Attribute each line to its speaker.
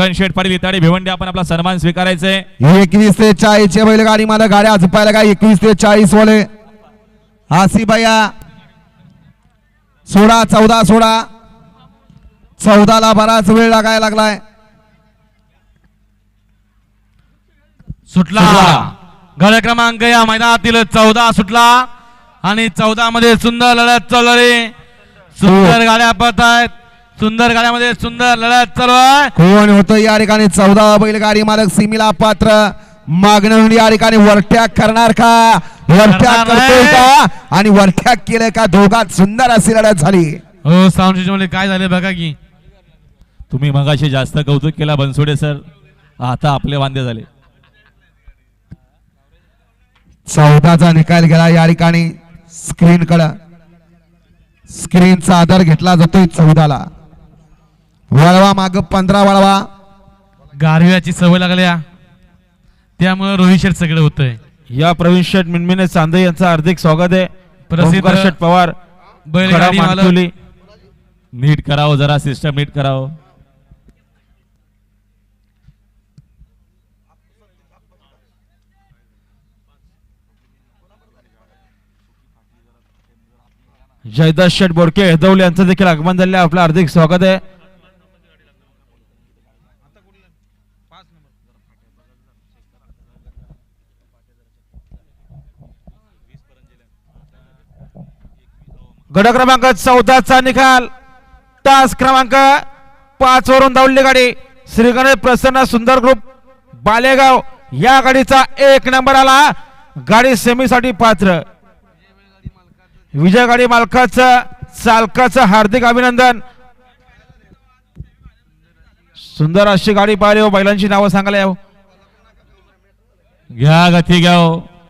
Speaker 1: गगन शेठ पाटील इताडे भिवंडी आपण आपला सन्मान स्वीकारायचे
Speaker 2: एकवीस ते चाळीस चे बैलगाडी मला गाड्या झुपायला काय? एकवीस ते चाळीस वाले. आसिफाया सोळा चौदा सोळा. चौदाला बराच वेळ लागायला लागलाय.
Speaker 3: सुटला. गड क्रमांक या मैदानातील चौदा सुटला. आणि चौदा मध्ये सुंदर लढत चालू सुंदर गाड्या पळत आहेत सुंदर गाड्यामध्ये सुंदर लढत चालू आहे.
Speaker 2: कोण होतं या ठिकाणी? चौदा बैलगाडी मालक सिमीला पात्र. मागणं या ठिकाणी वरट्याक करणार का?
Speaker 3: करणार
Speaker 2: करतोय. का? आणि वरट्याक केलं का? दोघात सुंदर अशी लढत झाली.
Speaker 3: हो साऊंडमध्ये काय झाले बघा की.
Speaker 1: तुम्ही मगाशी जास्त कौतुक केला बनसोडे सर. आता आपले वांदे झाले.
Speaker 2: चौदाचा निकाल गेला या ठिकाणी. स्क्रीन कडं. स्क्रीनचा आधार घेतला जातोय चौदाला. वळवा माग पंधरा वळवा.
Speaker 3: गारव्याची सवय लागल्या. त्यामुळे रोहित शेठ सगळं होतंय.
Speaker 4: या प्रवीण शेठ मिनमिने चांदे यांचं हार्दिक स्वागत आहे.
Speaker 3: प्रसिद्ध
Speaker 4: ओंकार शेठ पवार
Speaker 3: बैलगाडी
Speaker 4: खडा
Speaker 3: मालक.
Speaker 4: मानकुली.
Speaker 1: नीट करावं जरा सिस्टम नीट करावं.
Speaker 4: जयदास शेठ बोडके हेदवले यांचं देखील आगमन झाले आहे. आपलं हार्दिक स्वागत आहे. गड क्रमांक चौदाचा निकाल. तास क्रमांक पाच वरून धावली गाडी. श्री गणेश प्रसन्न सुंदर ग्रुप बालेगाव या गाडीचा एक नंबर आला. गाडी सेमीसाठी पात्र. विजय गाडी मालकाचं चालकाचं हार्दिक अभिनंदन. सुंदर अशी गाडी पाहिली हो बैलांची नावं सांगायला
Speaker 1: घ्या गती घ्या हो.